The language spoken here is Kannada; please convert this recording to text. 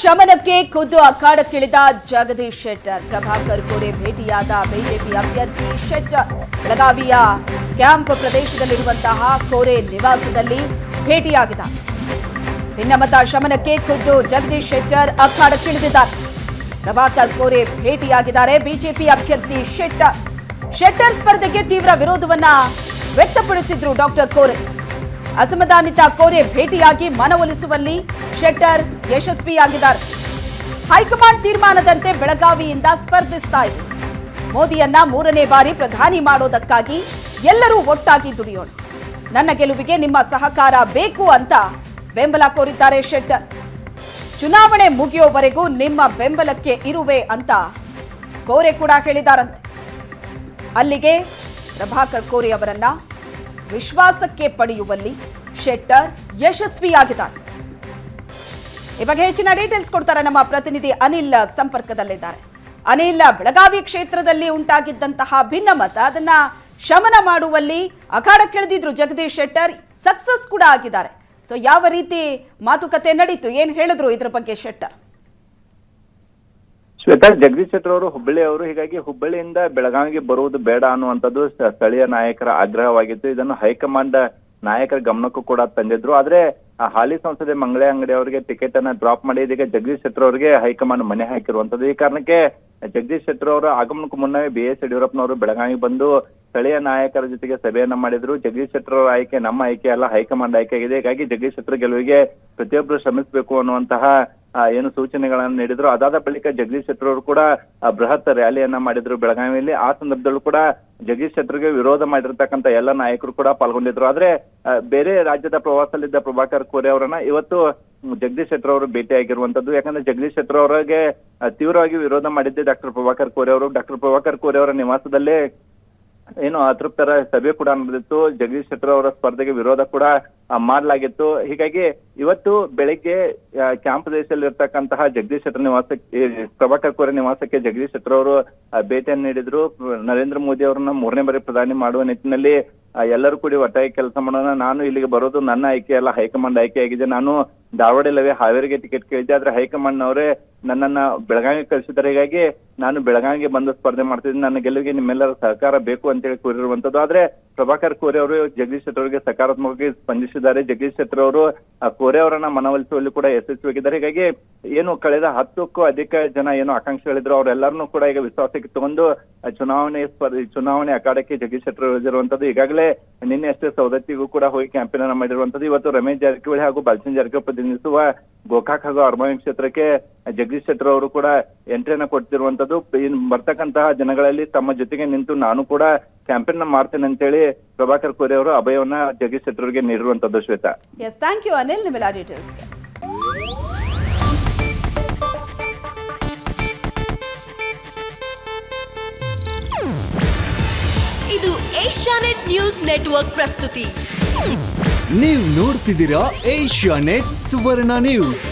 ಶಮನಕ್ಕೆ ಖುದ್ದು ಅಖಾಡಕ್ಕಿಳಿದ ಜಗದೀಶ್ ಶೆಟ್ಟರ್. ಪ್ರಭಾಕರ್ ಕೋರೆ ಭೇಟಿಯಾದ ಬಿಜೆಪಿ ಅಭ್ಯರ್ಥಿ ಶೆಟ್ಟರ್. ಬೆಳಗಾವಿಯ ಕ್ಯಾಂಪ್ ಪ್ರದೇಶದಲ್ಲಿರುವಂತಹ ಕೋರೆ ನಿವಾಸದಲ್ಲಿ ಭೇಟಿಯಾಗಿದ ಭಿನ್ನಮತ ಶಮನಕ್ಕೆ ಖುದ್ದು ಜಗದೀಶ್ ಶೆಟ್ಟರ್ ಅಖಾಡಕ್ಕಿಳಿದಿದ್ದಾರೆ. ಪ್ರಭಾಕರ್ ಕೋರೆ ಭೇಟಿಯಾಗಿದ್ದಾರೆ ಬಿಜೆಪಿ ಅಭ್ಯರ್ಥಿ ಶೆಟ್ಟರ್. ಶೆಟ್ಟರ್ ಸ್ಪರ್ಧೆಗೆ ತೀವ್ರ ವಿರೋಧವನ್ನ ವ್ಯಕ್ತಪಡಿಸಿದ್ರು ಡಾಕ್ಟರ್ ಕೋರೆ. ಅಸಮಾಧಾನಿತ ಕೋರೆ ಭೇಟಿಯಾಗಿ ಮನವೊಲಿಸುವಲ್ಲಿ ಶೆಟ್ಟರ್ ಯಶಸ್ವಿಯಾಗಿದ್ದಾರೆ. ಹೈಕಮಾಂಡ್ ತೀರ್ಮಾನದಂತೆ ಬೆಳಗಾವಿಯಿಂದ ಸ್ಪರ್ಧಿಸ್ತಾ ಇದೆ. ಮೋದಿಯನ್ನ ಮೂರನೇ ಬಾರಿ ಪ್ರಧಾನಿ ಮಾಡೋದಕ್ಕಾಗಿ ಎಲ್ಲರೂ ಒಟ್ಟಾಗಿ ದುಡಿಯೋಣ. ನನ್ನ ಗೆಲುವಿಗೆ ನಿಮ್ಮ ಸಹಕಾರ ಬೇಕು ಅಂತ ಬೆಂಬಲ ಕೋರಿದ್ದಾರೆ ಶೆಟ್ಟರ್. ಚುನಾವಣೆ ಮುಗಿಯೋವರೆಗೂ ನಿಮ್ಮ ಬೆಂಬಲಕ್ಕೆ ಇರುವೆ ಅಂತ ಕೋರೆ ಕೂಡ ಹೇಳಿದಾರಂತೆ. ಅಲ್ಲಿಗೆ ಪ್ರಭಾಕರ್ ಕೋರಿ ಅವರನ್ನ ವಿಶ್ವಾಸಕ್ಕೆ ಪಡೆಯುವಲ್ಲಿ ಶೆಟ್ಟರ್ ಯಶಸ್ವಿಯಾಗಿದ್ದಾರೆ. ಈ ಬಗ್ಗೆ ಹೆಚ್ಚಿನ ಡೀಟೇಲ್ಸ್ ಕೊಡ್ತಾರೆ ನಮ್ಮ ಪ್ರತಿನಿಧಿ ಅನಿಲ್ ಸಂಪರ್ಕದಲ್ಲಿದ್ದಾರೆ. ಅನಿಲ್, ಬೆಳಗಾವಿ ಕ್ಷೇತ್ರದಲ್ಲಿ ಉಂಟಾಗಿದ್ದಂತಹ ಭಿನ್ನಮತ ಅದನ್ನ ಶಮನ ಮಾಡುವಲ್ಲಿ ಅಖಾಡಕ್ಕಿಳಿದಿದ್ರು ಜಗದೀಶ್ ಶೆಟ್ಟರ್, ಸಕ್ಸಸ್ ಕೂಡ ಆಗಿದ್ದಾರೆ. ಸೊ ಯಾವ ರೀತಿ ಮಾತುಕತೆ ನಡೀತು? ಏನು ಹೇಳಿದ್ರು ಇದ್ರ ಬಗ್ಗೆ ಶೆಟ್ಟರ್? ಶ್ವೇತಾ ಜಗದೀಶ್ ಶೆಟ್ಟರ್ ಅವರು ಹುಬ್ಬಳ್ಳಿ ಅವರು, ಹೀಗಾಗಿ ಹುಬ್ಬಳ್ಳಿಯಿಂದ ಬೆಳಗಾವಿಗೆ ಬರುವುದು ಬೇಡ ಅನ್ನುವಂಥದ್ದು ಸ್ಥಳೀಯ ನಾಯಕರ ಆಗ್ರಹವಾಗಿತ್ತು. ಇದನ್ನು ಹೈಕಮಾಂಡ್ ನಾಯಕರ ಗಮನಕ್ಕೂ ಕೂಡ ತಂದಿದ್ರು. ಆದ್ರೆ ಆ ಹಾಲಿ ಸಂಸದೆ ಮಂಗಳೇ ಅಂಗಡಿ ಅವರಿಗೆ ಟಿಕೆಟ್ ಅನ್ನ ಡ್ರಾಪ್ ಮಾಡಿ, ಇದೀಗ ಜಗದೀಶ್ ಶೆಟ್ಟರ್ ಅವರಿಗೆ ಹೈಕಮಾಂಡ್ ಮನೆ ಹಾಕಿರುವಂತದ್ದು ಈ ಕಾರಣಕ್ಕೆ ಜಗದೀಶ್ ಶೆಟ್ಟರ್ ಅವರ ಆಗಮನಕ್ಕೂ ಮುನ್ನವೇ ಬಿ ಎಸ್ ಯಡಿಯೂರಪ್ಪನವರು ಬೆಳಗಾವಿಗೆ ಬಂದು ಸ್ಥಳೀಯ ನಾಯಕರ ಜೊತೆಗೆ ಸಭೆಯನ್ನ ಮಾಡಿದ್ರು. ಜಗದೀಶ್ ಶೆಟ್ಟರ್ ಅವರ ಆಯ್ಕೆ ನಮ್ಮ ಆಯ್ಕೆ ಅಲ್ಲ, ಹೈಕಮಾಂಡ್ ಆಯ್ಕೆ ಆಗಿದೆ. ಹೀಗಾಗಿ ಜಗದೀಶ್ ಶೆಟ್ಟರ್ ಗೆಲುವಿಗೆ ಪ್ರತಿಯೊಬ್ಬರು ಶ್ರಮಿಸಬೇಕು ಅನ್ನುವಂತಹ ಏನು ಸೂಚನೆಗಳನ್ನು ನೀಡಿದ್ರು. ಅದಾದ ಬಳಿಕ ಜಗದೀಶ್ ಶೆಟ್ಟರ್ ಅವರು ಕೂಡ ಬೃಹತ್ ರ್ಯಾಲಿಯನ್ನ ಮಾಡಿದ್ರು ಬೆಳಗಾವಿಯಲ್ಲಿ. ಆ ಸಂದರ್ಭದಲ್ಲೂ ಕೂಡ ಜಗದೀಶ್ ಶೆಟ್ಟರ್ಗೆ ವಿರೋಧ ಮಾಡಿರ್ತಕ್ಕಂಥ ಎಲ್ಲ ನಾಯಕರು ಕೂಡ ಪಾಲ್ಗೊಂಡಿದ್ರು. ಆದ್ರೆ ಬೇರೆ ರಾಜ್ಯದ ಪ್ರವಾಸದಲ್ಲಿದ್ದ ಪ್ರಭಾಕರ್ ಕೋರೆ ಅವರನ್ನ ಇವತ್ತು ಜಗದೀಶ್ ಶೆಟ್ಟರ್ ಅವರು ಭೇಟಿಯಾಗಿರುವಂತದ್ದು ಯಾಕಂದ್ರೆ ಜಗದೀಶ್ ಶೆಟ್ಟರ್ ಅವರಿಗೆ ತೀವ್ರವಾಗಿ ವಿರೋಧ ಮಾಡಿದ್ದೆ ಡಾಕ್ಟರ್ ಪ್ರಭಾಕರ್ ಕೋರೆ ಅವರು. ಡಾಕ್ಟರ್ ಪ್ರಭಾಕರ್ ಕೋರೆ ಅವರ ನಿವಾಸದಲ್ಲೇ, ಏನು ಅತೃಪ್ತರ ಸಭೆ ಕೂಡ ನಡೆದಿತ್ತು. ಜಗದೀಶ್ ಶೆಟ್ಟರ್ ಅವರ ಸ್ಪರ್ಧೆಗೆ ವಿರೋಧ ಕೂಡ ಮಾಡಲಾಗಿತ್ತು. ಹೀಗಾಗಿ ಇವತ್ತು ಬೆಳಿಗ್ಗೆ ಕ್ಯಾಂಪ್ ದೇಶದಲ್ಲಿ ಇರ್ತಕ್ಕಂತಹ ಜಗದೀಶ್ ಶೆಟ್ಟರ್ ನಿವಾಸಕ್ಕೆ ಪ್ರಭಾಕರ್ ಕೋರೆ ನಿವಾಸಕ್ಕೆ ಜಗದೀಶ್ ಶೆಟ್ಟರ್ ಅವರು ಭೇಟಿಯನ್ನು ನೀಡಿದ್ರು. ನರೇಂದ್ರ ಮೋದಿ ಅವರನ್ನ ಮೂರನೇ ಬಾರಿ ಪ್ರಧಾನಿ ಮಾಡುವ ನಿಟ್ಟಿನಲ್ಲಿ ಎಲ್ಲರೂ ಕೂಡಿ ಒಟ್ಟಾಗಿ ಕೆಲಸ ಮಾಡೋಣ. ನಾನು ಇಲ್ಲಿಗೆ ಬರೋದು ನನ್ನ ಆಯ್ಕೆ ಅಲ್ಲ, ಹೈಕಮಾಂಡ್ ಆಯ್ಕೆ ಆಗಿದೆ. ನಾನು ಧಾರವಾಡ ಇಲ್ಲವೇ ಹಾವೇರಿಗೆ ಟಿಕೆಟ್ ಕೇಳಿದ್ದೆ, ಆದ್ರೆ ಹೈಕಮಾಂಡ್ ಅವರೇ ನನ್ನನ್ನ ಬೆಳಗಾವಿಗೆ ಕಳಿಸಿದ್ದಾರೆ. ಹೀಗಾಗಿ ನಾನು ಬೆಳಗಾವಿಗೆ ಬಂದು ಸ್ಪರ್ಧೆ ಮಾಡ್ತಿದ್ದೀನಿ. ನನ್ನ ಗೆಲುವಿಗೆ ನಿಮ್ಮೆಲ್ಲರ ಸಹಕಾರ ಬೇಕು ಅಂತೇಳಿ ಕೋರಿರುವಂತದ್ದು. ಆದ್ರೆ ಪ್ರಭಾಕರ್ ಕೋರೆ ಅವರು ಜಗದೀಶ್ ಶೆಟ್ಟರ್ ಅವರಿಗೆ ಸಕಾರಾತ್ಮಕವಾಗಿ ಸ್ಪಂದಿಸಿದ್ದಾರೆ. ಜಗದೀಶ್ ಶೆಟ್ಟರ್ ಅವರು ಕೋರೆ ಅವರನ್ನ ಮನವೊಲಿಸುವಲ್ಲಿ ಕೂಡ ಯಶಸ್ವಿಯಾಗಿದ್ದಾರೆ. ಹೀಗಾಗಿ ಏನು ಕಳೆದ ಹತ್ತಕ್ಕೂ ಅಧಿಕ ಜನ ಏನು ಆಕಾಂಕ್ಷಿಗಳಿದ್ರು, ಅವರೆಲ್ಲರನ್ನೂ ಕೂಡ ಈಗ ವಿಶ್ವಾಸಕ್ಕೆ ತಗೊಂಡು ಚುನಾವಣೆ ಸ್ಪರ್ಧೆ ಚುನಾವಣೆ ಅಖಾಡಕ್ಕೆ ಜಗದೀಶ್ ಶೆಟ್ಟರ್ ಈಗಾಗಲೇ ನಿನ್ನೆ ಅಷ್ಟೇ ಸೌದತ್ತಿಗೂ ಕೂಡ ಹೋಗಿ ಕ್ಯಾಂಪೇನ್ ಅನ್ನ ಮಾಡಿರುವಂತದ್ದು ಇವತ್ತು ರಮೇಶ್ ಜಾರಕಿಹೊಳಿ ಹಾಗೂ ಬಲ್ಸಿನ್ ಜಾರಕಿಹೊಳಿ ಪ್ರತಿನಿಧಿಸುವ ಗೋಕಾಕ್ ಹಾಗೂ ಅರ್ಮಾವಿನ್ ಕ್ಷೇತ್ರಕ್ಕೆ ಜಗದೀಶ್ ಶೆಟ್ಟರ್ ಅವರು ಕೂಡ ಎಂಟ್ರಿಯನ್ನು ಕೊಡ್ತಿರುವಂತದ್ದು ಇನ್ ಬರ್ತಕ್ಕಂತಹ ಜನಗಳಲ್ಲಿ ತಮ್ಮ ಜೊತೆಗೆ ನಿಂತು ನಾನು ಕೂಡ ಕ್ಯಾಂಪೇನ್ ಮಾಡ್ತೇನೆ ಅಂತೇಳಿ ಪ್ರಭಾಕರ್ ಕೋರೆ ಅವರು ಅಭಯವನ್ನ ಜಗದೀಶ್ ಶೆಟ್ಟರ್ ಅವರಿಗೆ ನೀಡಿರುವಂತದ್ದು ಶ್ವೇತಾ. ಅನಿಲ್ ನಿಮ್ಮೆಲ್ಲ ಡೀಟೇಲ್ಸ್ಗೆ ಇದು ಏಷ್ಯಾನೆಟ್ ನ್ಯೂಸ್ ನೆಟ್ವರ್ಕ್ ಪ್ರಸ್ತುತಿ. ನೀವು ನೋಡ್ತಿದ್ದೀರಾ ಏಷ್ಯಾ ನೆಟ್ ಸುವರ್ಣ ನ್ಯೂಸ್